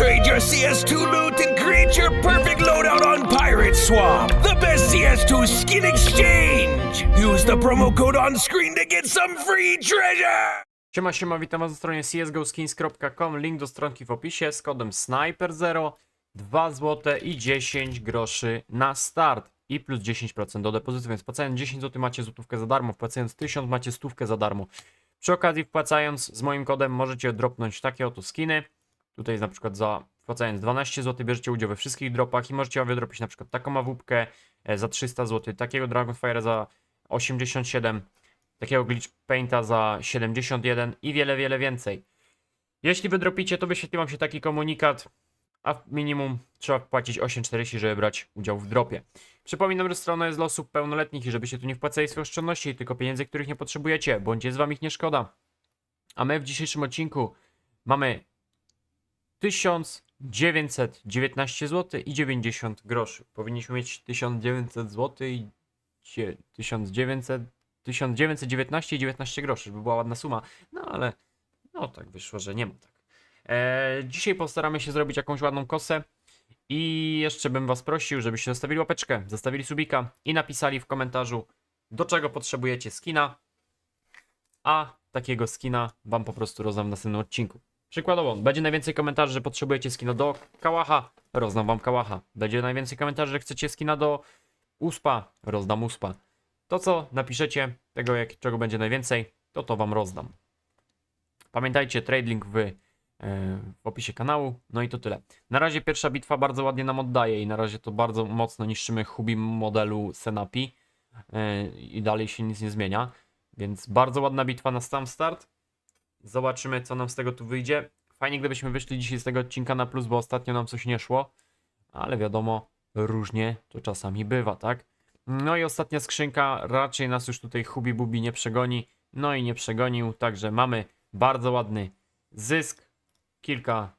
Trade your CS2 loot and create your perfect loadout on Pirate Swamp! The best CS2 skin exchange! Use the promo code on screen to get some free treasure! Siema, siema, witam was na stronie csgoskins.com, link do stronki w opisie z kodem SNIPER0, 2 zł i 10 groszy na start i plus 10% do depozytu, więc wpłacając 10 zł macie złotówkę za darmo, wpłacając 1000 macie stówkę za darmo. Przy okazji wpłacając z moim kodem możecie dropnąć takie oto skiny, tutaj jest na przykład za wpłacając 12 zł bierzecie udział we wszystkich dropach i możecie wydropić na przykład taką awupkę e, za 300 zł, takiego Dragonfire za 87 takiego glitch painta za 71 i wiele, wiele więcej. Jeśli wydropicie, to wyświetli wam się taki komunikat, a minimum trzeba wpłacić 8,40, żeby brać udział w dropie. Przypominam, że strona jest dla osób pełnoletnich i żebyście tu nie wpłacali swoich oszczędności, tylko pieniędzy, których nie potrzebujecie, bądź jest wam ich nie szkoda. A my w dzisiejszym odcinku mamy 1919 zł i 90 groszy. Powinniśmy mieć 1900 zł i dzie- 1900 1919 i 19 groszy, żeby była ładna suma. No ale no tak wyszło, że nie ma tak. E, dzisiaj postaramy się zrobić jakąś ładną kosę. I jeszcze bym was prosił, żebyście zostawili łapeczkę, zostawili subika i napisali w komentarzu, do czego potrzebujecie skina. A takiego skina wam po prostu rozdam w następnym odcinku. Przykładowo, będzie najwięcej komentarzy, że potrzebujecie skina do kałacha, rozdam wam kałacha. Będzie najwięcej komentarzy, że chcecie skina do uspa, rozdam uspa. To co napiszecie, tego jak, czego będzie najwięcej, to to wam rozdam. Pamiętajcie, trade link w, e, w opisie kanału. No i to tyle. Na razie pierwsza bitwa bardzo ładnie nam oddaje i na razie to bardzo mocno niszczymy Hubi modelu Senapi e, i dalej się nic nie zmienia. Więc bardzo ładna bitwa na sam start. Zobaczymy co nam z tego tu wyjdzie. Fajnie gdybyśmy wyszli dzisiaj z tego odcinka na plus, bo ostatnio nam coś nie szło. Ale wiadomo, różnie to czasami bywa, tak? No i ostatnia skrzynka, raczej nas już tutaj Hubi Bubi nie przegoni. No i nie przegonił, także mamy bardzo ładny zysk. Kilka.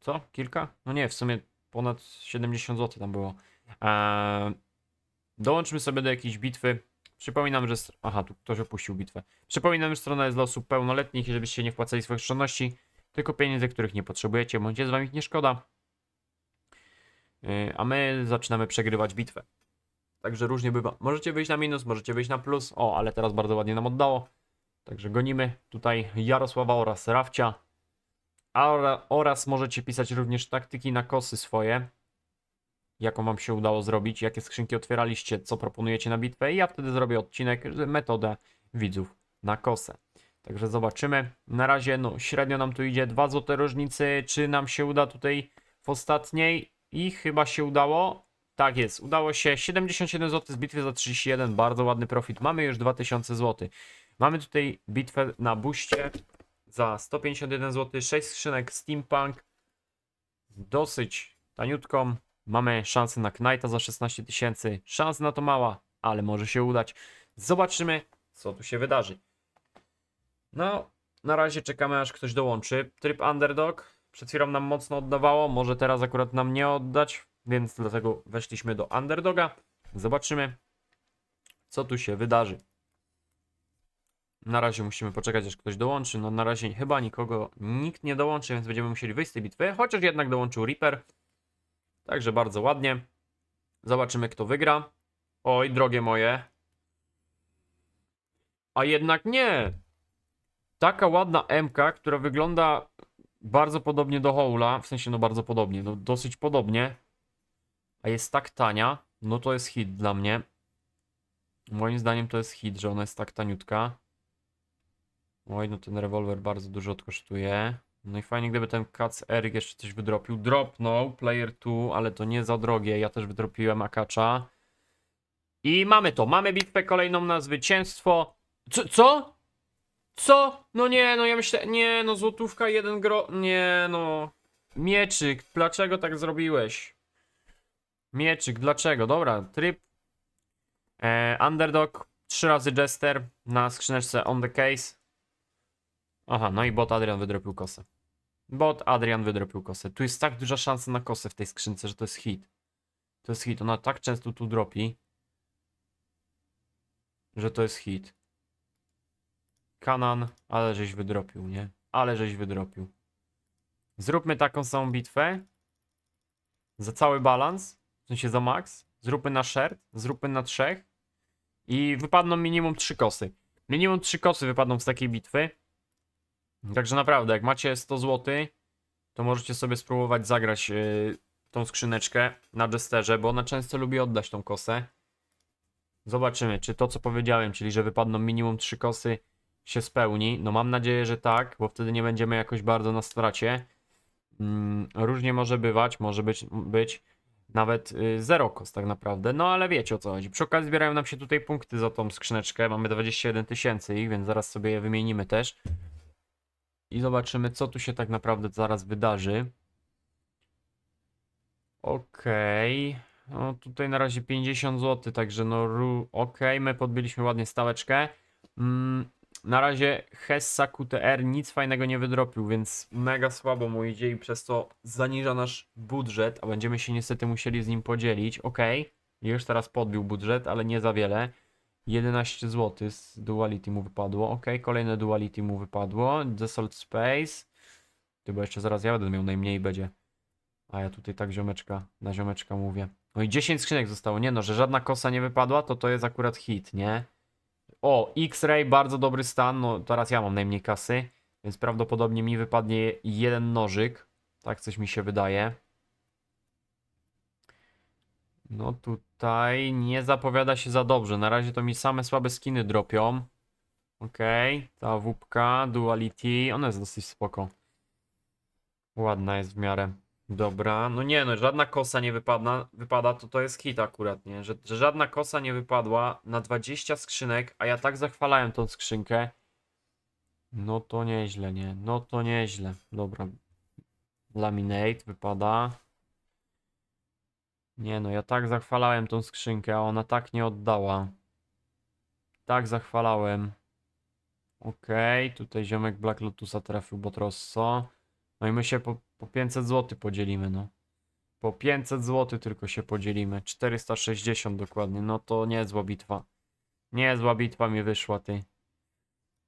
Co? Kilka? No nie, w sumie ponad 70 zł tam było. Eee, dołączmy sobie do jakiejś bitwy. Przypominam, że. Aha, tu ktoś opuścił bitwę. Przypominam, że strona jest dla osób pełnoletnich i żebyście nie wpłacali swoich oszczędności, tylko pieniędzy, których nie potrzebujecie, bądź jest wam ich nie szkoda. Yy, A my zaczynamy przegrywać bitwę. Także różnie bywa. Możecie wyjść na minus, możecie wyjść na plus. O, ale teraz bardzo ładnie nam oddało. Także gonimy tutaj Jarosława oraz Rafcia. Ora- Oraz możecie pisać również taktyki na kosy swoje. Jaką wam się udało zrobić, jakie skrzynki otwieraliście, co proponujecie na bitwę. I ja wtedy zrobię odcinek, metodę widzów na kosę. Także zobaczymy. Na razie no średnio nam tu idzie 2 złote różnicy. Czy nam się uda tutaj w ostatniej? I chyba się udało. Tak jest, udało się. 77 zł z bitwy za 31, bardzo ładny profit. Mamy już 2000 zł. Mamy tutaj bitwę na buście za 151 zł, 6 skrzynek Steampunk. Dosyć taniutką. Mamy szansę na Knighta za 16 tysięcy. Szansa na to mała, ale może się udać. Zobaczymy, co tu się wydarzy. No, na razie czekamy, aż ktoś dołączy. Tryb Underdog. Przed chwilą nam mocno oddawało, może teraz akurat nam nie oddać, więc dlatego weszliśmy do Underdoga. Zobaczymy, co tu się wydarzy. Na razie musimy poczekać, aż ktoś dołączy. No na razie chyba nikogo, nikt nie dołączy, więc będziemy musieli wyjść z tej bitwy. Chociaż jednak dołączył Reaper. Także bardzo ładnie. Zobaczymy, kto wygra. Oj, drogie moje. A jednak nie. Taka ładna MK, która wygląda bardzo podobnie do Howla. W sensie, no bardzo podobnie, no dosyć podobnie. A jest tak tania. No to jest hit dla mnie. Moim zdaniem to jest hit, że ona jest tak taniutka. Oj, no ten rewolwer bardzo dużo kosztuje. No i fajnie, gdyby ten Kac Eryk jeszcze coś wydropił. Dropnął, player 2, ale to nie za drogie. Ja też wydropiłem Akacza. I mamy to. Mamy bitwę kolejną na zwycięstwo. Co? Co? Co? No nie, no ja myślę, nie, no złotówka, jeden gro... Nie, no. Mieczyk, dlaczego tak zrobiłeś? Mieczyk, dlaczego? Dobra, tryb. E, underdog trzy razy Jester na skrzyneczce on the case. Aha, no i bot Adrian wydropił kosę. Bot Adrian wydropił kosę. Tu jest tak duża szansa na kosę w tej skrzynce, że to jest hit. To jest hit. Ona tak często tu dropi, że to jest hit. Kanan, ale żeś wydropił, nie? Ale żeś wydropił. Zróbmy taką samą bitwę. Za cały balans. W sensie za max. Zróbmy na share. Zróbmy na trzech. I wypadną minimum trzy kosy. Minimum trzy kosy wypadną z takiej bitwy. Także naprawdę, jak macie 100 zł, to możecie sobie spróbować zagrać yy, tą skrzyneczkę na Jesterze, bo ona często lubi oddać tą kosę. Zobaczymy, czy to co powiedziałem, czyli że wypadną minimum 3 kosy, się spełni. No mam nadzieję, że tak, bo wtedy nie będziemy jakoś bardzo na stracie. Mm, różnie może bywać, może być, być nawet y, zero kos tak naprawdę, no ale wiecie o co chodzi. Przy okazji zbierają nam się tutaj punkty za tą skrzyneczkę, mamy 21 tysięcy ich, więc zaraz sobie je wymienimy też. I zobaczymy co tu się tak naprawdę zaraz wydarzy. Okej. No tutaj na razie 50 zł, także no okej, my podbiliśmy ładnie staweczkę. Mm, na razie Hessa QTR nic fajnego nie wydropił, więc mega słabo mu idzie i przez to zaniża nasz budżet, a będziemy się niestety musieli z nim podzielić. Ok, już teraz podbił budżet, ale nie za wiele. 11 zł z Duality mu wypadło. Ok, kolejne Duality mu wypadło. The Salt Space. Ty, bo jeszcze zaraz ja będę miał najmniej będzie. A ja tutaj tak ziomeczka, na ziomeczka mówię. No i 10 skrzynek zostało. Nie no, że żadna kosa nie wypadła, to to jest akurat hit, nie? O, X-Ray, bardzo dobry stan. No teraz ja mam najmniej kasy, więc prawdopodobnie mi wypadnie jeden nożyk. Tak coś mi się wydaje. No tutaj nie zapowiada się za dobrze. Na razie to mi same słabe skiny dropią. Okej, ta wupka, Duality, ona jest dosyć spoko. Ładna jest w miarę. Dobra, no nie no, żadna kosa nie wypada, wypada, to to jest hit akurat, nie? Że, że żadna kosa nie wypadła na 20 skrzynek, a ja tak zachwalałem tą skrzynkę. No to nieźle, nie? No to nieźle. Dobra. Laminate wypada. Nie no, ja tak zachwalałem tą skrzynkę, a ona tak nie oddała. Tak zachwalałem. Okej, tutaj ziomek Black Lotusa trafił Botrosso. No i my się po, po 500 zł podzielimy, no. Po 500 zł tylko się podzielimy. 460 dokładnie. No to niezła bitwa. Niezła bitwa mi wyszła, ty.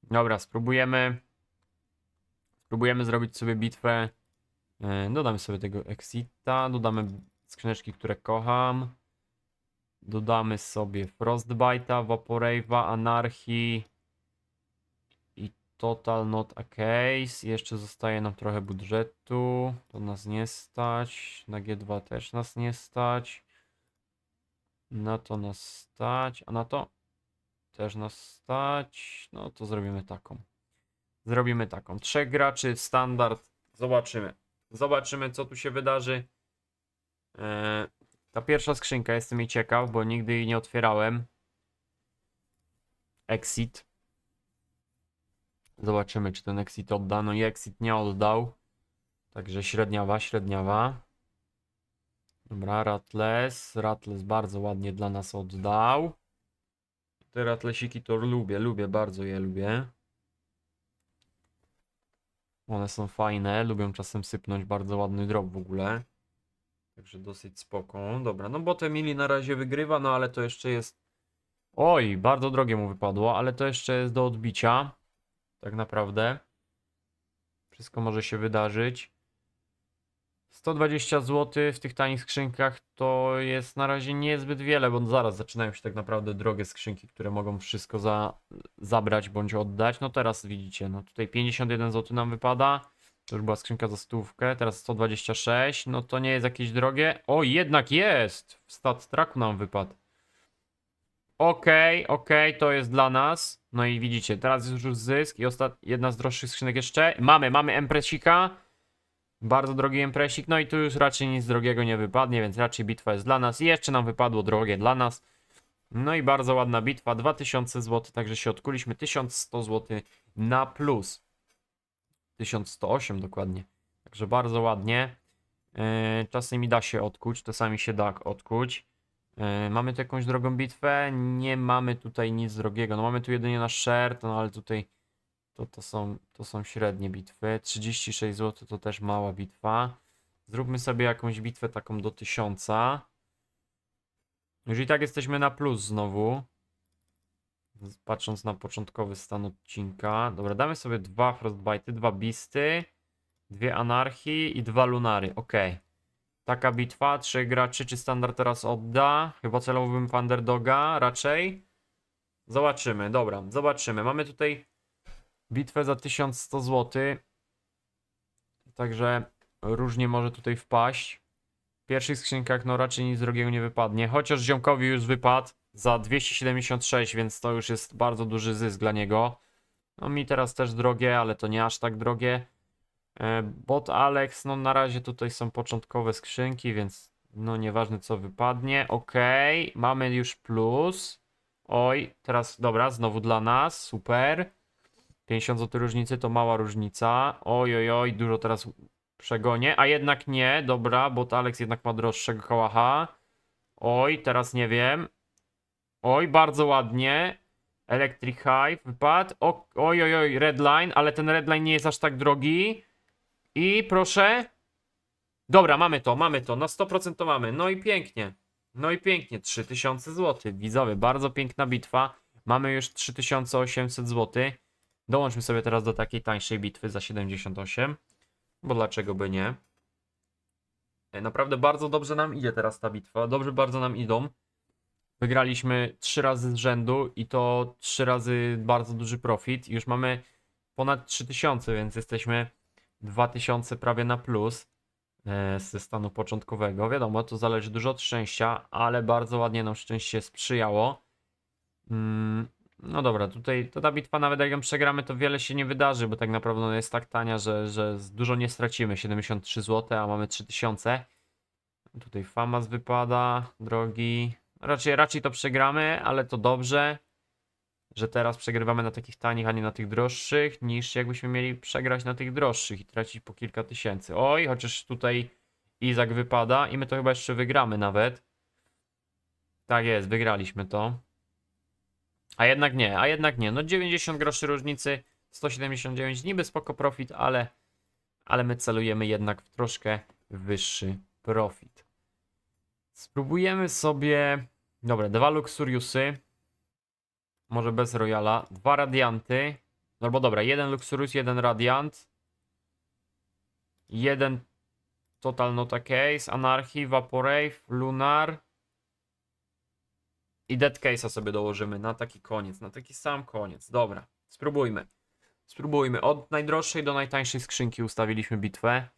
Dobra, spróbujemy. Spróbujemy zrobić sobie bitwę. E, dodamy sobie tego Exita. Dodamy skrzyneczki, które kocham. Dodamy sobie Frostbite'a, Vaporave'a, Anarchii. I Total Not a Case. Jeszcze zostaje nam trochę budżetu. To nas nie stać. Na G2 też nas nie stać. Na to nas stać. A na to też nas stać. No to zrobimy taką. Zrobimy taką. Trzech graczy, standard. Zobaczymy. Zobaczymy, co tu się wydarzy. Eee, ta pierwsza skrzynka, jestem jej ciekaw, bo nigdy jej nie otwierałem. Exit. Zobaczymy, czy ten exit odda. No i exit nie oddał. Także średniawa, średniawa. Dobra, Rattles. Rattles bardzo ładnie dla nas oddał. Te Rattlesiki to lubię, lubię, bardzo je lubię. One są fajne, lubią czasem sypnąć bardzo ładny drop w ogóle. Także dosyć spoko. Dobra, no bo te mili na razie wygrywa, no ale to jeszcze jest... Oj, bardzo drogie mu wypadło, ale to jeszcze jest do odbicia. Tak naprawdę. Wszystko może się wydarzyć. 120 zł w tych tanich skrzynkach to jest na razie niezbyt wiele, bo zaraz zaczynają się tak naprawdę drogie skrzynki, które mogą wszystko za, zabrać bądź oddać. No teraz widzicie, no tutaj 51 zł nam wypada. To już była skrzynka za stówkę, teraz 126, no to nie jest jakieś drogie. O, jednak jest! W stat tracku nam wypadł. Okej, okej, to jest dla nas. No i widzicie, teraz jest już zysk i ostat... jedna z droższych skrzynek jeszcze. Mamy, mamy Empresika. Bardzo drogi Empresik, no i tu już raczej nic drogiego nie wypadnie, więc raczej bitwa jest dla nas. I jeszcze nam wypadło drogie dla nas. No i bardzo ładna bitwa, 2000 zł, także się odkuliśmy 1100 zł na plus. 1108 dokładnie. Także bardzo ładnie. Yy, czasem mi da się odkuć, czasami się da odkuć. E, mamy tu jakąś drogą bitwę? Nie mamy tutaj nic drogiego. No mamy tu jedynie nasz share, no ale tutaj to, to, są, to są średnie bitwy. 36 zł to też mała bitwa. Zróbmy sobie jakąś bitwę taką do 1000. Już i tak jesteśmy na plus znowu. Patrząc na początkowy stan odcinka. Dobra, damy sobie dwa Frostbite'y, dwa Bisty, dwie Anarchii i dwa Lunary. Okej. Taka bitwa, trzech graczy, czy standard teraz odda? Chyba celowałbym w underdoga raczej. Zobaczymy, dobra, zobaczymy. Mamy tutaj bitwę za 1100 zł. Także różnie może tutaj wpaść. W pierwszych skrzynkach no raczej nic drogiego nie wypadnie. Chociaż ziomkowi już wypadł za 276, więc to już jest bardzo duży zysk dla niego. No mi teraz też drogie, ale to nie aż tak drogie. E, Bot Alex, no na razie tutaj są początkowe skrzynki, więc no nieważne co wypadnie. Okej, mamy już plus. Oj, teraz dobra, znowu dla nas, super. 50 zł różnicy to mała różnica. Oj, oj, oj, dużo teraz przegonię, a jednak nie, dobra, bot Alex jednak ma droższego kołacha. Oj, teraz nie wiem. Oj, bardzo ładnie. Electric Hive wypadł. O, oj, oj, oj, Redline, ale ten Redline nie jest aż tak drogi. I proszę. Dobra, mamy to, mamy to. Na 100% to mamy. No i pięknie. No i pięknie. 3000 zł. Widzowie, bardzo piękna bitwa. Mamy już 3800 zł. Dołączmy sobie teraz do takiej tańszej bitwy za 78. Bo dlaczego by nie? E, Naprawdę bardzo dobrze nam idzie teraz ta bitwa. Dobrze bardzo nam idą. Wygraliśmy 3 razy z rzędu i to 3 razy bardzo duży profit. Już mamy ponad 3000, więc jesteśmy 2000 prawie na plus e, ze stanu początkowego. Wiadomo, to zależy dużo od szczęścia, ale bardzo ładnie nam szczęście sprzyjało. Mm, no dobra, tutaj to ta bitwa nawet jak ją przegramy, to wiele się nie wydarzy, bo tak naprawdę ona jest tak tania, że, że dużo nie stracimy. 73 zł, a mamy 3000. Tutaj Famas wypada, drogi. Raczej, raczej to przegramy, ale to dobrze, że teraz przegrywamy na takich tanich, a nie na tych droższych, niż jakbyśmy mieli przegrać na tych droższych i tracić po kilka tysięcy. Oj, chociaż tutaj Izak wypada i my to chyba jeszcze wygramy nawet. Tak jest, wygraliśmy to. A jednak nie, a jednak nie. No 90 groszy różnicy, 179 niby spoko profit, ale, ale my celujemy jednak w troszkę wyższy profit. Spróbujemy sobie. Dobra, dwa Luxuriusy. Może bez Royala. Dwa Radianty. No bo dobra, jeden Luxurius, jeden Radiant. Jeden Total Nota Case, Anarchy, Vaporwave, Lunar. I Dead Case'a sobie dołożymy na taki koniec, na taki sam koniec. Dobra, spróbujmy. Spróbujmy. Od najdroższej do najtańszej skrzynki ustawiliśmy bitwę.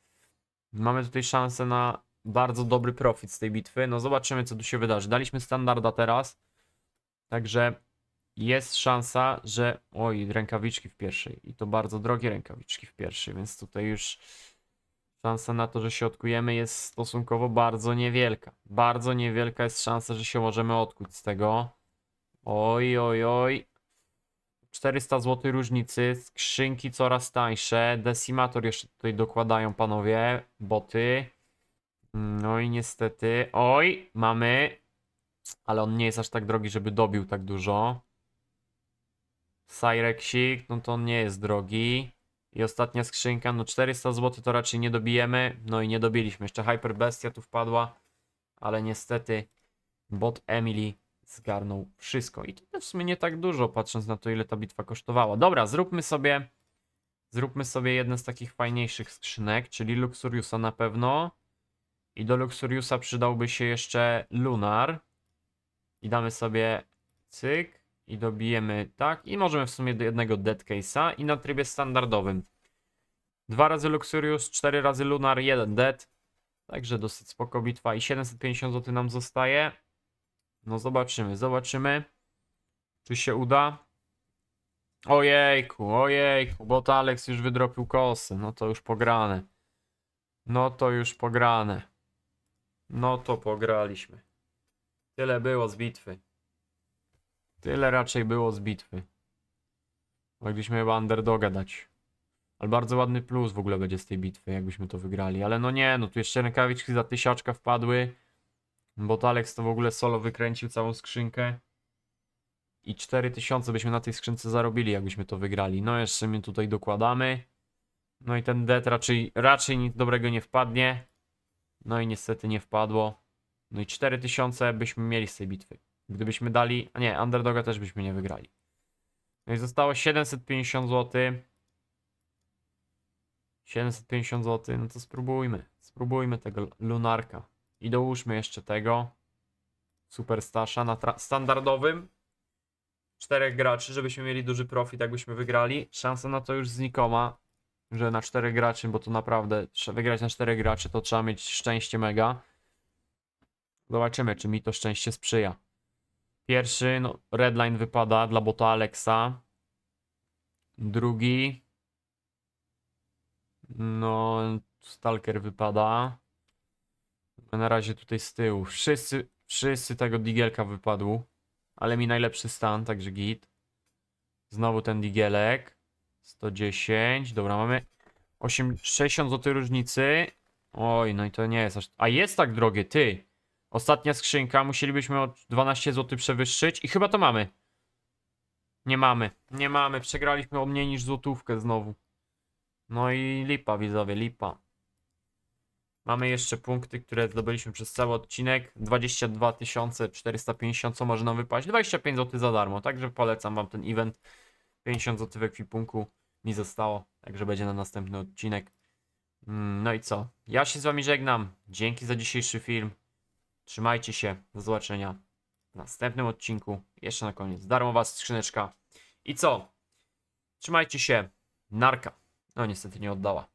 Mamy tutaj szansę na bardzo dobry profit z tej bitwy. No zobaczymy, co tu się wydarzy. Daliśmy standarda teraz. Także jest szansa, że. Oj, rękawiczki w pierwszej. I to bardzo drogie rękawiczki w pierwszej, więc tutaj już szansa na to, że się odkujemy jest stosunkowo bardzo niewielka. Bardzo niewielka jest szansa, że się możemy odkuć z tego. Oj, oj, oj. 400 zł różnicy, skrzynki coraz tańsze, decimator jeszcze tutaj dokładają panowie, boty. No i niestety, oj, mamy, ale on nie jest aż tak drogi, żeby dobił tak dużo. Cyrexik, no to on nie jest drogi. I ostatnia skrzynka, no 400 zł to raczej nie dobijemy, no i nie dobiliśmy. Jeszcze Hyper Bestia tu wpadła, ale niestety bot Emily zgarnął wszystko. I to w sumie nie tak dużo, patrząc na to, ile ta bitwa kosztowała. Dobra, zróbmy sobie zróbmy sobie jedne z takich fajniejszych skrzynek, czyli Luxuriusa na pewno. I do Luxuriusa przydałby się jeszcze Lunar. I damy sobie cyk. I dobijemy tak. I możemy w sumie do jednego Dead Case'a. I na trybie standardowym. Dwa razy Luxurius, cztery razy Lunar, jeden Dead. Także dosyć spoko bitwa. I 750 zł nam zostaje. No zobaczymy, zobaczymy. Czy się uda? Ojejku, ojejku, bo to Alex już wydropił kosy. No to już pograne. No to już pograne. No to pograliśmy. Tyle było z bitwy. Tyle raczej było z bitwy. Mogliśmy chyba underdoga dać. Ale bardzo ładny plus w ogóle będzie z tej bitwy, jakbyśmy to wygrali. Ale no nie, no tu jeszcze rękawiczki za tysiaczka wpadły. Bo to Alex to w ogóle solo wykręcił całą skrzynkę. I 4000 byśmy na tej skrzynce zarobili, jakbyśmy to wygrali. No jeszcze my tutaj dokładamy. No i ten dead raczej, raczej nic dobrego nie wpadnie. No i niestety nie wpadło. No i 4000 byśmy mieli z tej bitwy. Gdybyśmy dali... A nie, underdoga też byśmy nie wygrali. No i zostało 750 zł. 750 zł, no to spróbujmy. Spróbujmy tego lunarka. I dołóżmy jeszcze tego. Superstasza na standardowym. Czterech graczy, żebyśmy mieli duży profit, jakbyśmy wygrali. Szansa na to już znikoma, że na czterech graczy, bo to naprawdę, trzeba wygrać na czterech graczy, to trzeba mieć szczęście mega. Zobaczymy, czy mi to szczęście sprzyja. Pierwszy, no, redline wypada dla bota Alexa. Drugi, no, Stalker wypada. Na razie tutaj z tyłu. Wszyscy, wszyscy tego digielka wypadł. Ale mi najlepszy stan, także git. Znowu ten digielek. 110. Dobra, mamy 8, 60 zł różnicy. Oj, no i to nie jest aż... A jest tak drogie, ty! Ostatnia skrzynka, musielibyśmy o 12 zł przewyższyć i chyba to mamy. Nie mamy, nie mamy, przegraliśmy o mniej niż złotówkę znowu. No i lipa, widzowie, lipa. Mamy jeszcze punkty, które zdobyliśmy przez cały odcinek. 22 450, co może nam wypaść? 25 zł za darmo, także polecam wam ten event. 50 zł w ekwipunku mi zostało, także będzie na następny odcinek. Mm, No i co? Ja się z wami żegnam. Dzięki za dzisiejszy film. Trzymajcie się. Do zobaczenia w następnym odcinku. Jeszcze na koniec darmowa skrzyneczka. I co? Trzymajcie się. Narka. No niestety nie oddała.